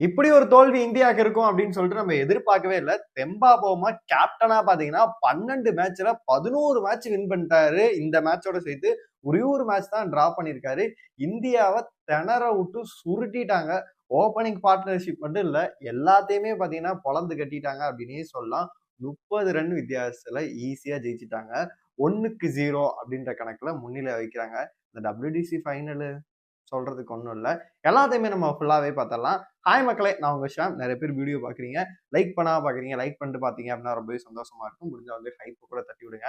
இப்படி ஒரு தோல்வி இந்தியாவுக்கு இருக்கும் அப்படின்னு சொல்லிட்டு நம்ம எதிர்பார்க்கவே இல்லை. தெம்பா போமா கேப்டனா பாத்தீங்கன்னா பன்னெண்டு மேட்ச்ல பதினோரு மேட்ச் வின் பண்ணிட்டாரு. இந்த மேட்சோட சேர்த்து ஒரே ஒரு மேட்ச் தான் டிரா பண்ணியிருக்காரு. இந்தியாவை திணற விட்டு சுருட்டிட்டாங்க. ஓப்பனிங் பார்ட்னர்ஷிப் மட்டும் இல்லை எல்லாத்தையுமே பார்த்தீங்கன்னா பொழந்து கட்டிட்டாங்க அப்படின்னே சொல்லலாம். முப்பது ரன் வித்தியாசத்துல ஈஸியா ஜெயிச்சிட்டாங்க. ஒன்னுக்கு ஜீரோ அப்படின்ற கணக்குல முன்னிலை வைக்கிறாங்க இந்த டபிள்யூடிசி ஃபைனலு சொல்கிறதுக்கு ஒன்றும் இல்லை. எல்லாத்தையுமே நம்ம ஃபுல்லாகவே பார்த்தலாம் ஹாய் மக்களே நான் உங்கள் ஷாம். நிறைய பேர் வீடியோ பார்க்குறீங்க லைக் பண்ணால் பார்க்குறீங்க லைக் பண்ணிட்டு பார்த்தீங்க அப்படின்னா ரொம்பவே சந்தோஷமா இருக்கும். முடிஞ்ச வந்து ஹைப்பு கூட தட்டி விடுங்க.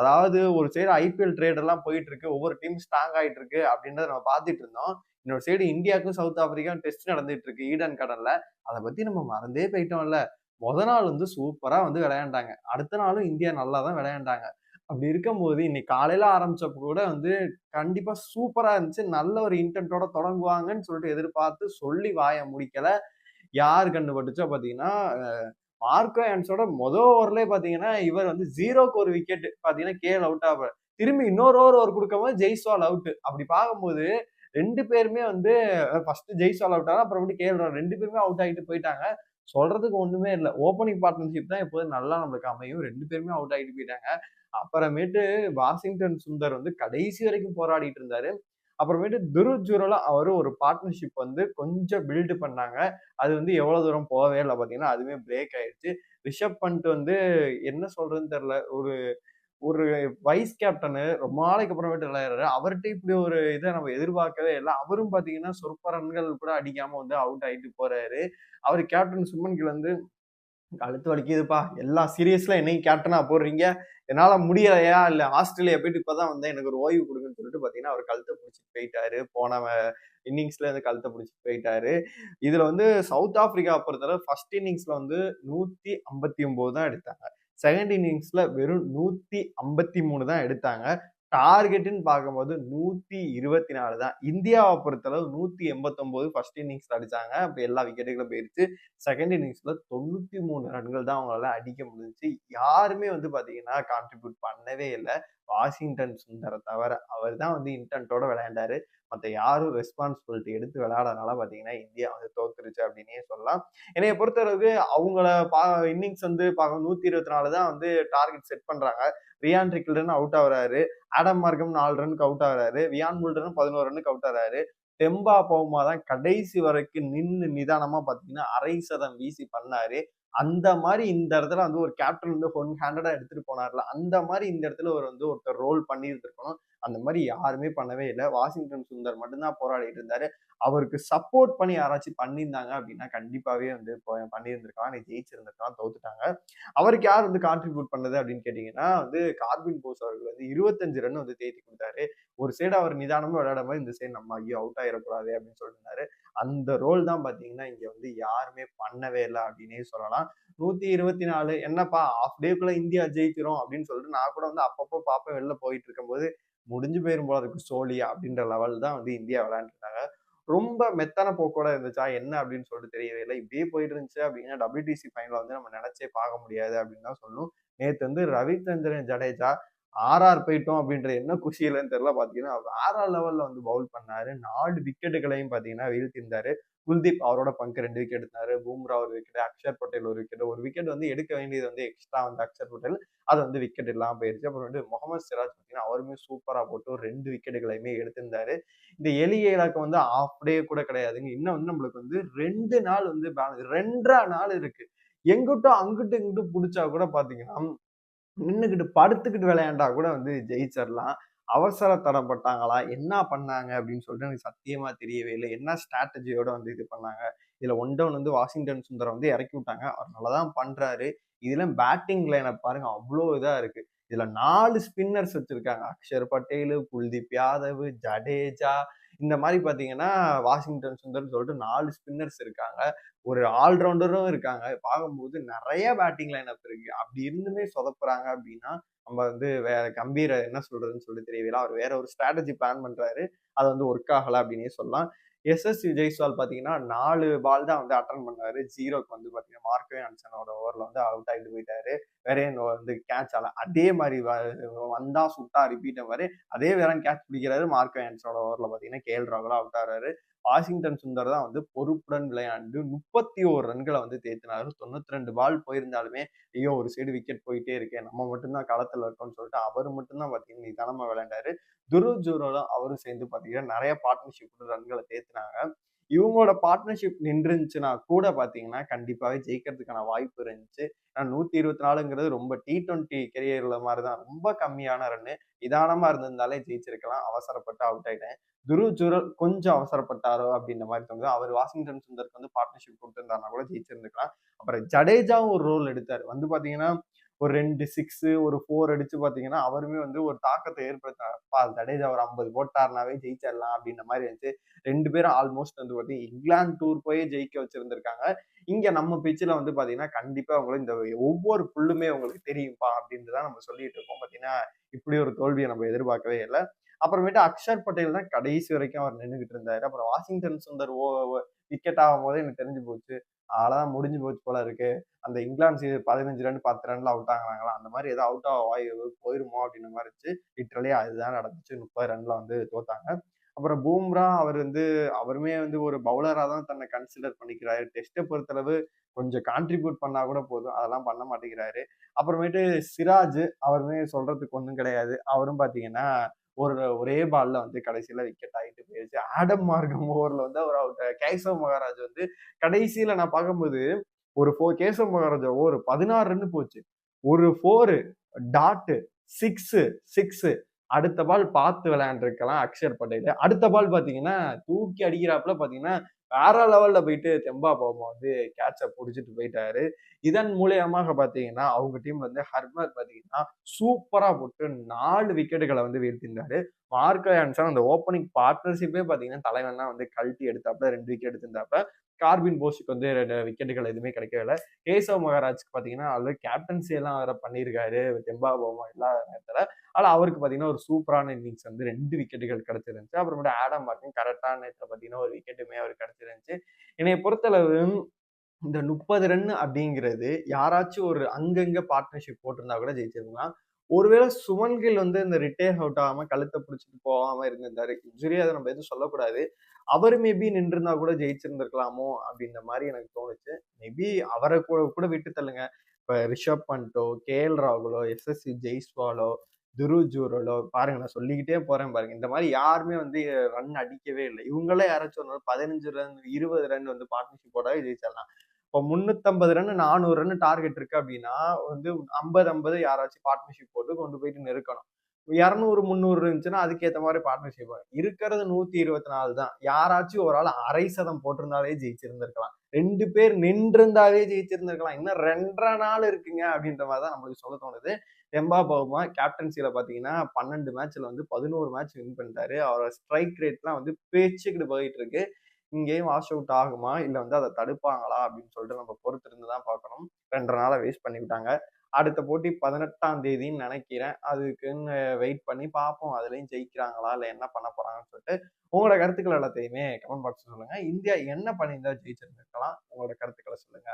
அதாவது ஒரு சைடு ஐபிஎல் ட்ரேடெல்லாம் போயிட்டு இருக்கு. ஒவ்வொரு டீம் ஸ்ட்ராங் ஆகிட்டு இருக்கு அப்படின்றத நம்ம பார்த்துட்டு இருந்தோம். இன்னொரு சைடு இந்தியாவுக்கும் சவுத் ஆப்பிரிக்காவும் டெஸ்ட் நடந்துட்டு இருக்கு ஈடன் கடலில். அதை பற்றி நம்ம மறந்தே போயிட்டோம்ல. முத நாள் வந்து சூப்பராக வந்து விளையாண்டாங்க. அடுத்த நாளும் இந்தியா நல்லா தான் விளையாண்டாங்க. அப்படி இருக்கும்போது இன்னைக்கு காலையில ஆரம்பிச்சப்ப கூட வந்து கண்டிப்பா சூப்பரா இருந்துச்சு. நல்ல ஒரு இன்டென்ட்டோட தொடங்குவாங்கன்னு சொல்லிட்டு எதிர்பார்த்து சொல்லி வாய முடிக்கல. யார் கண்டுபட்டுச்சோ பாத்தீங்கன்னா மார்க்கோ ஆன்ஸோட மொதல் ஓவர்லேயே பாத்தீங்கன்னா இவர் வந்து ஜீரோக்கு ஒரு விக்கெட் பாத்தீங்கன்னா கேல் அவுட் ஆக திரும்பி இன்னொரு ஓவர் ஒரு கொடுக்கும் போது ஜெய்ஸ்வால் அவுட் அப்படி பார்க்கும்போது ரெண்டு பேருமே வந்து ஃபர்ஸ்ட் ஜெய்ஸ்வால் அவுட் ஆகும் அப்புறமேட்டு கேஎல் ரெண்டு பேருமே அவுட் ஆகிட்டு போயிட்டாங்க. சொல்றதுக்கு ஒண்ணுமே இல்லை. ஓப்பனிங் பார்ட்னர்ஷிப் தான் எப்போதும் நல்லா நம்மளுக்கு அமையும். ரெண்டு பேருமே அவுட் ஆகிட்டு போயிட்டாங்க. அப்புறமேட்டு வாஷிங்டன் சுந்தர் வந்து கடைசி வரைக்கும் போராடிட்டு இருந்தாரு. அப்புறமேட்டு துருவ் ஜூரலா அவரு ஒரு பார்ட்னர்ஷிப் வந்து கொஞ்சம் பில்டு பண்ணாங்க. அது வந்து எவ்வளவு தூரம் போகவே இல்லை பார்த்தீங்கன்னா அதுவுமே பிரேக் ஆயிடுச்சு. ரிஷப் பண்ட் வந்து என்ன சொல்றதுன்னு தெரியல. ஒரு ஒரு வைஸ் கேப்டனு ரொம்ப நாளைக்கு அப்புறமேட்டு விளையாடுறாரு. அவர்கிட்ட இப்படி ஒரு இதை நம்ம எதிர்பார்க்கவே இல்லை. அவரும் பார்த்தீங்கன்னா சொற்ப ரன்கள் கூட அடிக்காம வந்து அவுட் ஆகிட்டு போறாரு. அவர் கேப்டன் சுமன் கிழந்து கழுத்து வலிக்குதுப்பா. எல்லா சீரியஸ்ல என்னையும் கேப்டனா போடுறீங்க. என்னால முடியலையா? இல்ல ஆஸ்திரேலியா போயிட்டு இப்பதான் வந்தேன். எனக்கு ஒரு ஓய்வு கொடுங்கன்னு சொல்லிட்டு பாத்தீங்கன்னா அவர் கழுத்தை பிடிச்சிட்டு போயிட்டாரு. போன இன்னிங்ஸ்ல இருந்து கழுத்தை பிடிச்சிட்டு போயிட்டாரு. இதுல வந்து சவுத் ஆப்பிரிக்கா பொறுத்தவரை ஃபர்ஸ்ட் இன்னிங்ஸ்ல வந்து நூத்தி ஐம்பத்தி ஒன்பது தான் எடுத்தாங்க செகண்ட் இன்னிங்ஸில் வெறும் நூற்றி ஐம்பத்தி மூணு தான் எடுத்தாங்க. டார்கெட்டுன்னு பார்க்கும்போது நூத்தி இருபத்தி நாலு தான். இந்தியாவை பொறுத்தளவு நூத்தி எண்பத்தொன்பது ஃபர்ஸ்ட் இன்னிங்ஸ்ல அடிச்சாங்க. அப்போ எல்லா விக்கெட்டுகளும் போயிருச்சு. செகண்ட் இன்னிங்ஸ்ல தொண்ணூத்தி மூணு ரன்கள் தான் அவங்களால அடிக்க முடிஞ்சிச்சு. யாருமே வந்து பாத்தீங்கன்னா கான்ட்ரிபியூட் பண்ணவே இல்லை. வாஷிங்டன் சுந்தரை தவிர அவர் தான் வந்து இன்டென்ட்டோட விளையாண்டாரு. மற்ற யாரும் ரெஸ்பான்சிபிலிட்டி எடுத்து விளையாடனால பார்த்தீங்கன்னா இந்தியா வந்து தோத்துருச்சு அப்படின்னே சொல்லலாம். என்னைய பொறுத்தளவுக்கு அவங்கள பா இன்னிங்ஸ் வந்து பார்க்க நூற்றி இருபத்தி நாலு தான் வந்து டார்கெட் செட் பண்ணுறாங்க ரியான் ட்ரிக்கிள்டன் அவுட் ஆகுறாரு. ஆடம் மார்க்கம் நாலு ரனுக்கு அவுட் ஆகுறாரு. வியான் முல்டனும் பதினோரு ரனுக்கு அவுட் ஆகுறாரு. டெம்பா பவுமா தான் கடைசி வரைக்கும் நின்று நிதானமா பாத்தீங்கன்னா அரை சதம் வீசி பண்ணாரு. அந்த மாதிரி இந்த இடத்துல வந்து ஒரு கேப்டன் வந்து ஒன் ஹேண்டடா எடுத்துட்டு போனார்ல. அந்த மாதிரி இந்த இடத்துல ஒரு வந்து ஒருத்தர் ரோல் பண்ணியிருந்திருக்கணும். அந்த மாதிரி யாருமே பண்ணவே இல்லை. வாஷிங்டன் சுந்தர் மட்டும்தான் போராடிட்டு இருந்தாரு. அவருக்கு சப்போர்ட் பண்ணி யாராச்சும் பண்ணியிருந்தாங்க அப்படின்னா கண்டிப்பாவே வந்து பண்ணியிருந்திருக்கலாம். நீ ஜெயிச்சிருந்திருக்கலாம் தோத்துட்டாங்க. அவருக்கு யார் வந்து கான்ட்ரிபியூட் பண்ணது அப்படின்னு கேட்டீங்கன்னா வந்து கார்பின் போஸ் அவர்கள் வந்து இருபத்தஞ்சு ரன் வந்து தேத்தி கொடுத்தாரு. ஒரு சைடு அவர் நிதானமா விளையாடும் போது இந்த சைடு நம்ம ஐயோ அவுட் ஆயிடக்கூடாது அப்படின்னு சொல்லியிருந்தாரு அந்த ரோல் தான் பாத்தீங்கன்னா இங்க வந்து யாருமே பண்ணவே இல்லை அப்படின்னே சொல்லலாம். நூத்தி இருபத்தி நாலு என்னப்பா ஆஃப் டேக்குள்ள இந்தியா ஜெயிக்கிறோம் அப்படின்னு சொல்லிட்டு நான் கூட வந்து அப்பப்போ பார்ப்பேன் வெளில போயிட்டு இருக்கும்போது முடிஞ்சு போயிரும் போல இருக்கு சோழியா அப்படின்ற லெவல் தான் வந்து இந்தியா விளையாண்டுருந்தாங்க ரொம்ப மெத்தன போக்கோட இருந்துச்சா என்ன அப்படின்னு சொல்லிட்டு தெரியவே இல்லை. இப்படியே போயிட்டு இருந்துச்சு அப்படின்னா டபிள்யூடிசி ஃபைனல் வந்து நம்ம நினைச்சே பார்க்க முடியாது அப்படின்னு தான் சொல்லணும். நேற்று வந்து ரவிச்சந்திரன் ஜடேஜா ஆர்ஆர் போயிட்டோம் அப்படின்ற என்ன குஷியிலன்னு தெரியல. அவர் ஆர்ஆர் லெவலில் வந்து பவுல் பண்ணாரு. நாலு விக்கெட்டுகளையும் பார்த்தீங்கன்னா வீழ்த்திருந்தாரு குல்தீப் அவரோட பங்கு ரெண்டு விக்கெட் எடுத்தாரு. பூம்ரா ஒரு விக்கெட் அக்ஷர் பட்டேல் ஒரு விக்கெட் ஒரு விக்கெட் வந்து எடுக்க வேண்டியது வந்து எக்ஸ்ட்ரா வந்து அக்ஷர் பட்டேல். அது வந்து விக்கெட் இல்லாமல் போயிருச்சு. அப்புறம் வந்து முகமது சிராஜ் பார்த்தீங்கன்னா அவருமே சூப்பராக போட்டு ரெண்டு விக்கெட்டுகளையுமே எடுத்திருந்தாரு. இந்த எளிய இலக்கம் வந்து ஆஃப் டே கூட கிடையாதுங்க. இன்னும் வந்து நம்மளுக்கு வந்து ரெண்டு நாள் வந்து பேலன்ஸ் ரெண்டரை நாள் இருக்கு. எங்கிட்டும் அங்கிட்டும் இங்கிட்டும் பிடிச்சா கூட பார்த்தீங்கன்னா நின்றுக்கிட்டு படுத்துக்கிட்டு விளையாண்டா கூட வந்து ஜெயிச்சிடலாம் அவசர தரப்பட்டாங்களா என்ன பண்ணாங்க? அப்படின்னு சொல்லிட்டு எனக்கு சத்தியமா தெரியவே இல்லை. என்ன ஸ்ட்ராட்டஜியோட வந்து இது பண்ணாங்க? இதுல ஒன் டவுன் வந்து வாஷிங்டன் சுந்தரம் வந்து இறக்கி விட்டாங்க. அவர் நல்லா தான் பண்றாரு. இதுல பேட்டிங் லைனை பாருங்க அவ்வளோ இதா இருக்கு. இதுல நாலு ஸ்பின்னர்ஸ் வச்சிருக்காங்க. அக்ஷர் பட்டேலு குல்தீப் யாதவ் ஜடேஜா இந்த மாதிரி பார்த்தீங்கன்னா வாஷிங்டன் சுந்தர்னு சொல்லிட்டு நாலு ஸ்பின்னர்ஸ் இருக்காங்க. ஒரு ஆல்ரவுண்டரும் இருக்காங்க. பார்க்கும்போது நிறைய பேட்டிங் லைன் அப் இருக்கு. அப்படி இருந்துமே சொதப்புறாங்க அப்படின்னா நம்ம வந்து வேற கம்பீர என்ன சொல்றதுன்னு சொல்லி தெரியவில்லை. அவர் வேற ஒரு ஸ்ட்ராட்டஜி பிளான் பண்றாரு. அது வந்து ஒர்க் ஆகலை அப்படின்னே சொல்லலாம். எஸ் எஸ் ஜெய்ஸ்வால் பார்த்தீங்கன்னா நாலு பால் தான் வந்து அட்டன் பண்ணாரு. ஜீரோக்கு வந்து பார்த்தீங்கன்னா மார்க்கவே அன்சனோட ஓவரில் வந்து அவுட் ஆகிட்டு போயிட்டாரு. வேற வந்து கேட்ச் ஆகல. அதே மாதிரி வந்தா சுட்டா ரிப்பீட் மாதிரி அதே வேற கேட்ச் பிடிக்கிறாரு மார்க்கோ அன்சனோட ஓவரில் பார்த்தீங்கன்னா கேஎல் ராகுலா அவுட் ஆகிறாரு. வாஷிங்டன் சுந்தர் தான் வந்து பொறுப்புடன் விளையாண்டு முப்பத்தி ஓரு ரன்களை வந்து தேத்தினாரு. தொண்ணூத்தி ரெண்டு பால் போயிருந்தாலுமே ஐயோ ஒரு சைடு விக்கெட் போயிட்டே இருக்கேன் நம்ம மட்டும்தான் களத்தில் இருக்கோம்னு சொல்லிட்டு அவர் மட்டும்தான் பாத்தீங்கன்னா நிதானமா விளையாண்டாரு. துருவ் ஜூரோலும் அவரும் சேர்ந்து பாத்தீங்கன்னா நிறைய பார்ட்னர்ஷிப் ரன்களை தேத்தினாங்க. இவங்களோட பார்ட்னர்ஷிப் நின்றுச்சுன்னா கூட பார்த்தீங்கன்னா கண்டிப்பாகவே ஜெயிக்கிறதுக்கான வாய்ப்பு இருந்துச்சு. ஆனால் நூத்தி இருபத்தி நாலுங்கிறது ரொம்ப டி டுவெண்ட்டி கெரியர்ல மாதிரிதான். ரொம்ப கம்மியான ரன்னு நிதானமா இருந்திருந்தாலே ஜெயிச்சிருக்கலாம். அவசரப்பட்டு அவுட் ஆயிட்டேன். துருவ் சுரல் கொஞ்சம் அவசரப்பட்டாரோ அப்படின்ற மாதிரி தோணுது. அவர் வாஷிங்டன் சுந்தருக்கு வந்து பார்ட்னர்ஷிப் கொடுத்துருந்தாருன்னா கூட ஜெயிச்சிருந்துக்கலாம். அப்புறம் ஜடேஜாவும் ஒரு ரோல் எடுத்தார். வந்து பாத்தீங்கன்னா ஒரு ரெண்டு சிக்ஸ் ஒரு ஃபோர் அடிச்சு பார்த்தீங்கன்னா அவருமே வந்து ஒரு தாக்கத்தை ஏற்படுத்தினாப்பா ஜடேஜா ஒரு ஐம்பது போட்டாருனாவே ஜெயிச்சிடலாம் அப்படின்ற மாதிரி இருந்துச்சு. ரெண்டு பேரும் ஆல்மோஸ்ட் வந்து பார்த்தீங்கன்னா இங்கிலாந்து டூர் போய் ஜெயிக்க வச்சிருந்திருக்காங்க. இங்க நம்ம பிச்சில் வந்து பார்த்தீங்கன்னா கண்டிப்பா அவங்களும் இந்த ஒவ்வொரு புல்லுமே உங்களுக்கு தெரியும்பா அப்படின்னு தான் நம்ம சொல்லிட்டு இருக்கோம். பார்த்தீங்கன்னா இப்படி ஒரு தோல்வியை நம்ம எதிர்பார்க்கவே இல்லை. அப்புறமேட்டு அக்ஷர் பட்டேல் தான் கடைசி வரைக்கும் அவர் நின்றுகிட்டு இருந்தாரு. அப்புறம் வாஷிங்டன் சுந்தர் ஓ விக்கெட் ஆகும் போதே எனக்கு தெரிஞ்சு போச்சு. அதெல்லாம் முடிஞ்சு போச்சு போல இருக்கு. அந்த இங்கிலாந்து சீ பதினஞ்சு ரன் பத்து ரன்ல அவுட் ஆகுறாங்களா? அந்த மாதிரி ஏதோ அவுட் ஆக வாய்ப்பு போயிருமோ அப்படின்ற மாதிரி இருந்துச்சு. லிட்டரலி அதுதான் நடந்துச்சு. முப்பது ரன்ல வந்து தோத்தாங்க. அப்புறம் பூம்ரா அவர் வந்து அவருமே வந்து ஒரு பவுலராக தான் தன்னை கன்சிடர் பண்ணிக்கிறாரு. டெஸ்ட்டை பொறுத்தளவு கொஞ்சம் கான்ட்ரிபியூட் பண்ணா கூட போதும். அதெல்லாம் பண்ண மாட்டேங்கிறாரு. அப்புறமேட்டு சிராஜ் அவருமே சொல்றதுக்கு ஒன்றும் கிடையாது. அவரும் பார்த்தீங்கன்னா ஒரு ஒரே பால்ல வந்து கடைசியில விக்கெட் ஆகிட்டு போயிடுச்சு ஆடம் மார்க்கம் ஓவர்ல வந்து அவர் அவர்கிட்ட கேசவ் மகாராஜ் வந்து கடைசியில நான் பார்க்கும்போது ஒரு ஃபோர் கேசவ் மகாராஜா ஓவர் பதினாறு ரன் போச்சு. ஒரு ஃபோரு டாட்டு சிக்ஸு சிக்ஸு அடுத்த பால் பார்த்து விளையாண்டுருக்கலாம் அக்ஷர் பட்டேல். அடுத்த பால் பார்த்தீங்கன்னா தூக்கி அடிக்கிறாப்புல பார்த்தீங்கன்னா வேற லெவலில் போயிட்டு தெம்பா போமா வந்து கேட்சை பிடிச்சிட்டு போயிட்டாரு. இதன் மூலியமாக பார்த்தீங்கன்னா அவங்க டீம் வந்து ஹர்மர் பார்த்தீங்கன்னா சூப்பராக போட்டு நாலு விக்கெட்டுகளை வந்து வீழ்த்திருந்தாரு. மார்க் ஆன்சன் அந்த ஓப்பனிங் பார்ட்னர்ஷிப்பே பார்த்தீங்கன்னா தலைவன் தான் வந்து கழட்டி எடுத்தாப்புல ரெண்டு விக்கெட் எடுத்திருந்தாப்புல. கார்பின் போஸுக்கு வந்து ரெண்டு விக்கெட்டுகள் எதுவுமே கிடைக்கல கேசவ் மகாராஜ்க்கு பார்த்தீங்கன்னா அவர் கேப்டன்சி எல்லாம் வேற பண்ணியிருக்காரு தெம்பா போமா இல்லாத நேரத்தில். ஆனால் அவருக்கு பார்த்தீங்கன்னா ஒரு சூப்பரான இன்னிங்ஸ் வந்து ரெண்டு விக்கெட்டுகள் கிடைச்சிருந்துச்சு. அப்புறமேட்டு ஆடம் மார்க்கும் கரெக்டான நேரத்தில் பார்த்தீங்கன்னா ஒரு விக்கெட்டுமே அவர் கிடைச்சிருந்துச்சு. என்னை பொறுத்தளவு இந்த முப்பது ரன் அப்படிங்கிறது யாராச்சும் ஒரு அங்கங்க பார்ட்னர்ஷிப் போட்டிருந்தா கூட ஜெயிச்சிருக்கலாம். ஒருவேளை சுமன் கில் வந்து இந்த ரிட்டையர் அவுட் ஆகாம கழுத்தை பிடிச்சிட்டு போகாம இருந்திருந்தாரு. இன்ஜுரி அதை நம்ம எதுவும் சொல்லக்கூடாது. அவர் மேபி நின்றிருந்தா கூட ஜெயிச்சிருந்திருக்கலாமோ அப்படின்ற மாதிரி எனக்கு தோணுச்சு. மேபி அவரை கூட கூட விட்டு தள்ளுங்க. இப்போ ரிஷப் பண்டோ கே எல் ராகுலோ எஸ்எஸ்சி ஜெய்ஸ்வாலோ துரு ஜூரலோ பாருங்க நான் சொல்லிக்கிட்டே போறேன் பாருங்க. இந்த மாதிரி யாருமே வந்து ரன் அடிக்கவே இல்லை. இவங்களே யாராச்சும் ஒரு பதினஞ்சு ரன் இருபது ரன் வந்து பார்ட்னர்ஷிப் போடாவே ஜெயிச்சிடலாம். இப்போ முன்னூத்தம்பது ரன் நானூறு ரன் டார்கெட் இருக்கு அப்படின்னா வந்து ஐம்பது ஐம்பது யாராச்சும் பார்ட்னர்ஷிப் போட்டு கொண்டு போயிட்டு நெருக்கணும். இரநூறு முந்நூறு இருந்துச்சுன்னா அதுக்கேற்ற மாதிரி பார்ட்னர்ஷிப் இருக்கிறது நூத்தி இருபத்தி நாலு தான். யாராச்சும் ஒரு ஆள் அரை சதம் போட்டிருந்தாலே ஜெயிச்சிருந்திருக்கலாம். ரெண்டு பேர் நின்றிருந்தாலே ஜெயிச்சிருந்திருக்கலாம். இன்னும் ரெண்டரை நாள் இருக்குங்க அப்படின்ற மாதிரி தான் நம்மளுக்கு சொல்ல தோணுது. எம்பா பவுமா கேப்டன்சியில பாத்தீங்கன்னா பன்னெண்டு மேட்ச்ல வந்து பதினோரு மேட்ச் வின் பண்ணிட்டாரு. அவரோட ஸ்ட்ரைக் ரேட்லாம் வந்து பேச்சுக்கிட்டு போயிட்டு இருக்கு. இங்கேயும் வாஷ் அவுட் ஆகுமா? இல்லை வந்து அதை தடுப்பாங்களா? அப்படின்னு சொல்லிட்டு நம்ம பொறுத்திருந்து தான் பார்க்கணும். ரெண்டரை நாளை வேஸ்ட் பண்ணிவிட்டாங்க. அடுத்த போட்டி பதினெட்டாம் தேதின்னு நினைக்கிறேன். அதுக்குன்னு வெயிட் பண்ணி பார்ப்போம். அதுலேயும் ஜெயிக்கிறாங்களா? இல்லை என்ன பண்ண போறாங்கன்னு சொல்லிட்டு உங்களோட கருத்துக்கள் எல்லாத்தையுமே கமெண்ட் பாக்ஸ் சொல்லுங்க. இந்தியா என்ன பண்ணியிருந்தா ஜெயிச்சிருந்துருக்கலாம்? உங்களோட கருத்துக்களை சொல்லுங்க.